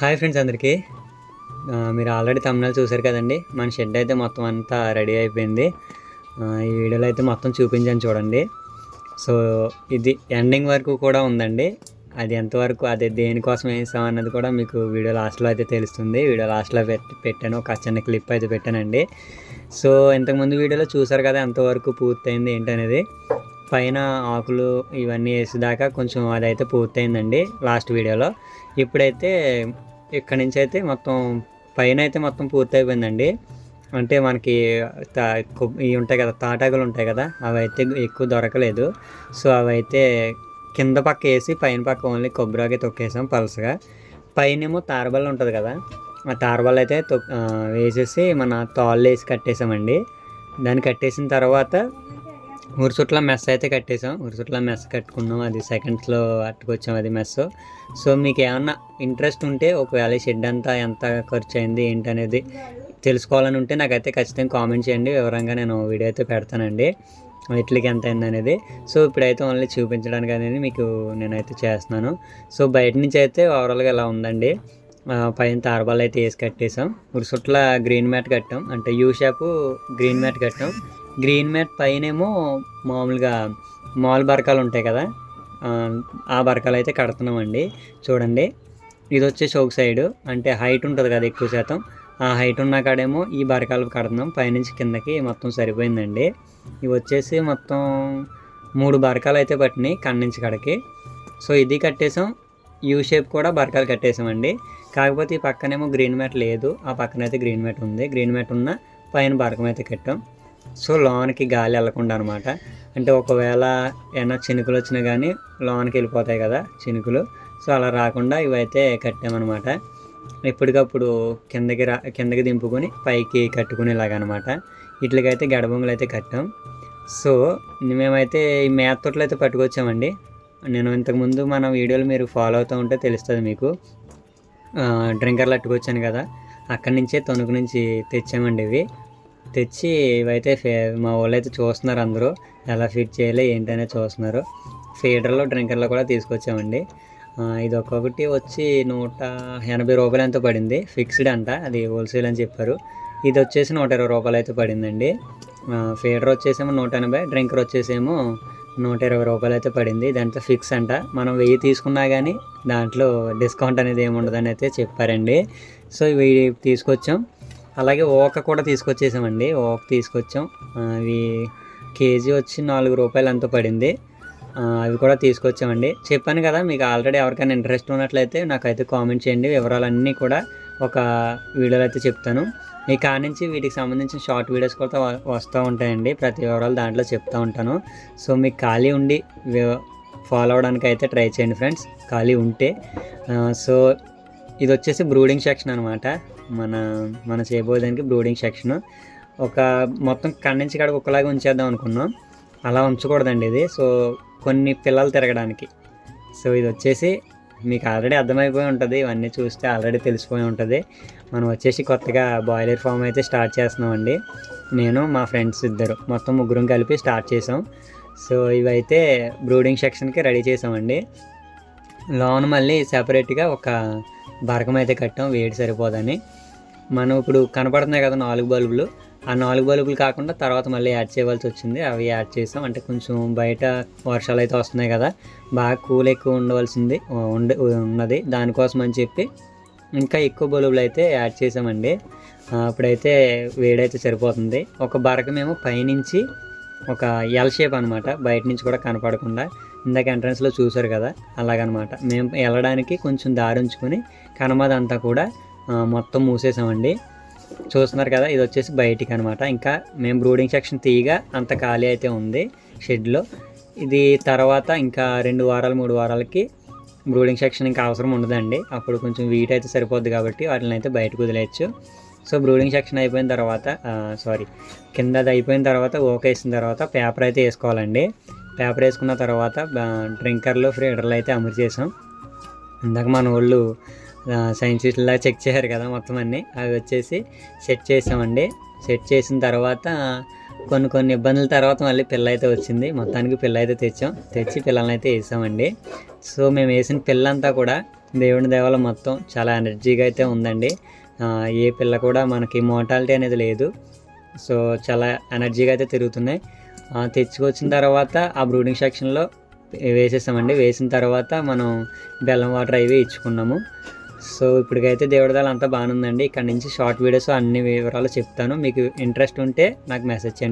Hi friends అందరికీ. మీరు already Tamil Nadu చూశారు కదండి. మన షెడ్ అయితే మొత్తం అంతా రెడీ అయిపోయింది. ఈ వీడియోలో అయితే మొత్తం చూపించాను చూడండి. సో ఇది ఎండింగ్ వరకు కూడా ఉందండి. అది ఎంతవరకు అది దేనికోసం వేసాం అన్నది కూడా మీకు వీడియో లాస్ట్లో అయితే తెలుస్తుంది. వీడియో లాస్ట్లో పెట్టాను. ఒక చిన్న క్లిప్ అయితే పెట్టానండి. సో ఇంతకుముందు వీడియోలో చూసారు కదా ఎంతవరకు పూర్తయింది ఏంటనేది. పైన ఆకులు ఇవన్నీ వేసేదాకా కొంచెం అదైతే పూర్తయిందండి లాస్ట్ వీడియోలో. ఇప్పుడైతే ఇక్కడ నుంచి అయితే మొత్తం పైన అయితే మొత్తం పూర్తయిపోయిందండి. అంటే మనకి తా ఇవి ఉంటాయి కదా తాటాకులు ఉంటాయి కదా అవి అయితే ఎక్కువ దొరకలేదు. సో అవి అయితే కింద పక్క వేసి పైన పక్క ఓన్లీ కొబ్బరికి తొక్కేసాం పలసగా. పైనేమో తారబల్ల ఉంటుంది కదా ఆ తారబల్ల అయితే తొక్ వేసేసి మన తాళ్ళు వేసి కట్టేసామండి. దాన్ని కట్టేసిన తర్వాత ఉరుసుట్ల మెస్ అయితే కట్టేసాం ఉరుసుట్ల మెస్ కట్టుకున్నాం. అది సెకండ్స్లో అట్టుకొచ్చాం అది మెస్. సో మీకు ఏమన్నా ఇంట్రెస్ట్ ఉంటే ఒకవేళ షెడ్ అంతా ఎంత ఖర్చు అయింది ఏంటనేది తెలుసుకోవాలని ఉంటే నాకైతే ఖచ్చితంగా కామెంట్ చేయండి. వివరంగా నేను వీడియో అయితే పెడతానండి. ఇట్లకి ఎంత అయింది అనేది సో ఇప్పుడైతే ఓన్లీ చూపించడానికి అనేది మీకు నేనైతే చేస్తున్నాను. సో బయట నుంచి అయితే ఓవరాల్గా ఇలా ఉందండి. పైన తారబాల్ అయితే వేసి కట్టేసాం ఉరుసుట్ల గ్రీన్ మ్యాట్ కట్టాం. అంటే యూ షాపు గ్రీన్ మ్యాట్ కట్టాం. గ్రీన్ మ్యాట్ పైనేమో మామూలుగా మాల్ బరకాలు ఉంటాయి కదా. ఆ, బరకాలు అయితే కడుతున్నామండి. చూడండి. ఇది వచ్చేసి ఒక సైడు. అంటే హైట్ ఉంటుంది కదా ఎక్కువ శాతం. ఆ హైట్ ఉన్న కాడేమో ఈ బరకాలు కడుతున్నాం. పైనుంచి కిందకి మొత్తం సరిపోయిందండి. ఇవి వచ్చేసి మొత్తం మూడు బరకాలు అయితే పట్టినాయి కన్నుంచి కడకి. సో ఇది కట్టేసాం. యూ షేప్ కూడా బరకాలు కట్టేసామండి. కాకపోతే ఈ పక్కనేమో గ్రీన్ మ్యాట్ లేదు. ఆ పక్కన అయితే గ్రీన్ మ్యాట్ ఉంది. గ్రీన్ మ్యాట్ ఉన్న పైన బరకం అయితే కట్టాం. సో లోనికి గాలి వెళ్ళకుండా అనమాట అంటే ఒకవేళ ఏమైనా చినుకులు వచ్చినా కానీ లోనికి వెళ్ళిపోతాయి కదా చినుకులు. సో అలా రాకుండా ఇవైతే కట్టామన్నమాట. ఎప్పటికప్పుడు కిందకి రా కిందకి దింపుకొని పైకి కట్టుకునేలాగనమాట వీటికైతే గడబొంగులు అయితే కట్టాం. సో మేమైతే ఈ మేత తోటలు అయితే పట్టుకొచ్చామండి. నేను ఇంతకుముందు మన వీడియోలు మీరు ఫాలో అవుతూ ఉంటే తెలుస్తుంది మీకు. డ్రింకర్లు అట్టుకొచ్చాను కదా. అక్కడి నుంచే తణుకు నుంచి తెచ్చామండి ఇవి. తెచ్చి ఇవైతే ఫే మా వాళ్ళు అయితే చూస్తున్నారు అందరూ. ఎలా ఫిట్ చేయాలి ఏంటనే చూస్తున్నారు. ఫీడర్లో డ్రింకర్లో కూడా తీసుకొచ్చామండి. ఇది ఒక్కొక్కటి వచ్చి నూట ఎనభై రూపాయలు ఎంతో పడింది. ఫిక్స్డ్ అంట అది హోల్సేల్ అని చెప్పారు. ఇది వచ్చేసి నూట ఇరవై రూపాయలు అయితే పడిందండి. ఫీడర్ వచ్చేసేమో నూట ఎనభై డ్రింకర్ వచ్చేసేమో నూట ఇరవై రూపాయలు అయితే పడింది. దాంట్లో ఫిక్స్ అంట. మనం వెయ్యి తీసుకున్నా కానీ దాంట్లో డిస్కౌంట్ అనేది ఏమి ఉండదని అయితే చెప్పారండి. సో ఇవి తీసుకొచ్చాం. అలాగే ఓక కూడా తీసుకొచ్చేసామండి. ఓక తీసుకొచ్చాం. అవి కేజీ వచ్చి నాలుగు రూపాయలు ఎంతో పడింది. అవి కూడా తీసుకొచ్చామండి. చెప్పాను కదా మీకు ఆల్రెడీ ఎవరికైనా ఇంట్రెస్ట్ ఉన్నట్లయితే నాకైతే కామెంట్ చేయండి. వివరాలన్నీ కూడా ఒక వీడియోలో అయితే చెప్తాను. ఈ కాడ నుంచి వీటికి సంబంధించిన షార్ట్ వీడియోస్ కూడా వస్తూ ఉంటాయండి. ప్రతి వివరాలు దాంట్లో చెప్తూ ఉంటాను. సో మీకు ఖాళీ ఉండి ఫాలో అవడానికి అయితే ట్రై చేయండి ఫ్రెండ్స్. ఖాళీ ఉంటే. సో ఇది వచ్చేసి బ్రూడింగ్ సెక్షన్ అనమాట మన మన చేయబోయేదానికి బ్రూడింగ్ సెక్షన్ ఒక మొత్తం కన్నించి కాడ ఒకలాగా ఉంచేద్దాం అనుకున్నాం. అలా ఉంచకూడదండి ఇది. సో కొన్ని పిల్లలు తిరగడానికి. సో ఇది వచ్చేసి మీకు ఆల్రెడీ అర్థమైపోయి ఉంటుంది. ఇవన్నీ చూస్తే ఆల్రెడీ తెలిసిపోయి ఉంటుంది. మనం వచ్చేసి కొత్తగా బాయిలర్ ఫామ్ అయితే స్టార్ట్ చేస్తున్నామండి. నేను మా ఫ్రెండ్స్ ఇద్దరు. మొత్తం ముగ్గురం కలిపి స్టార్ట్ చేసాం. సో ఇవైతే బ్రూడింగ్ సెక్షన్కి రెడీ చేసామండి. లోన్ మళ్ళీ సెపరేట్గా ఒక బరకం అయితే కట్టాం. వేడి సరిపోదని. మనం ఇప్పుడు కనపడుతున్నాయి కదా నాలుగు బల్బులు. ఆ నాలుగు బల్బులు కాకుండా తర్వాత మళ్ళీ యాడ్ చేయవలసి వచ్చింది. అవి యాడ్ చేసాం. అంటే కొంచెం బయట వర్షాలు అయితే వస్తున్నాయి కదా. బాగా కూల్ ఎక్కువ ఉండవలసింది. ఉండ ఉన్నది. దానికోసం అని చెప్పి ఇంకా ఎక్కువ బల్బులు అయితే యాడ్ చేసామండి. అప్పుడైతే వేడైతే సరిపోతుంది. ఒక బరకమేమో పైనుంచి ఒక ఎల్ షేప్ అనమాట బయట నుంచి కూడా కనపడకుండా. ఇందాక ఎంట్రన్స్లో చూసారు కదా. అలాగనమాట. మేము వెళ్ళడానికి కొంచెం దారి ఉంచుకొని కనమదంతా కూడా మొత్తం మూసేసామండి. చూస్తున్నారు కదా ఇది వచ్చేసి బయటికి అనమాట ఇంకా మేము బ్రూడింగ్ సెక్షన్ తీయగా అంత ఖాళీ అయితే ఉంది షెడ్లో. ఇది తర్వాత ఇంకా రెండు వారాలు మూడు వారాలకి బ్రూడింగ్ సెక్షన్ ఇంకా అవసరం ఉండదండి. అప్పుడు కొంచెం వీట్ అయితే సరిపోద్ది కాబట్టి వాటిని అయితే బయటకు వదిలేయచ్చు. సో బ్రూడింగ్ సెక్షన్ అయిపోయిన తర్వాత సారీ కింద అది అయిపోయిన తర్వాత ఓకేసిన తర్వాత పేపర్ అయితే వేసుకోవాలండి. పేపర్ వేసుకున్న తర్వాత డ్రింకర్లు ఫ్రీడర్లు అయితే అమరు చేసాం ఇందాక మన వాళ్ళు సైంటిస్ట్లా చెక్ చేశారు కదా మొత్తం అన్నీ. అవి వచ్చేసి సెట్ చేసామండి. సెట్ చేసిన తర్వాత కొన్ని కొన్ని ఇబ్బందుల తర్వాత మళ్ళీ పిల్ల అయితే వచ్చింది. మొత్తానికి పిల్ల అయితే తెచ్చాం. తెచ్చి పిల్లల్ని అయితే వేసామండి. సో మేము వేసిన పిల్లంతా కూడా దేవుని దేవాల మొత్తం చాలా ఎనర్జీగా అయితే ఉందండి. ఏ పిల్ల కూడా మనకి మోటాలిటీ అనేది లేదు. సో చాలా ఎనర్జీగా అయితే తిరుగుతున్నాయి. తెచ్చుకొచ్చిన తర్వాత ఆ బ్రూడింగ్ సెక్షన్లో వేసేసామండి. వేసిన తర్వాత మనం బెల్లం వాటర్ అవి ఇచ్చుకున్నాము. సో ఇప్పటికైతే దేవుడిదాలు అంతా బాగానుందండి ఇక్కడ నుంచి షార్ట్ వీడియోస్ అన్ని వివరాలు చెప్తాను. మీకు ఇంట్రెస్ట్ ఉంటే నాకు మెసేజ్ చేయండి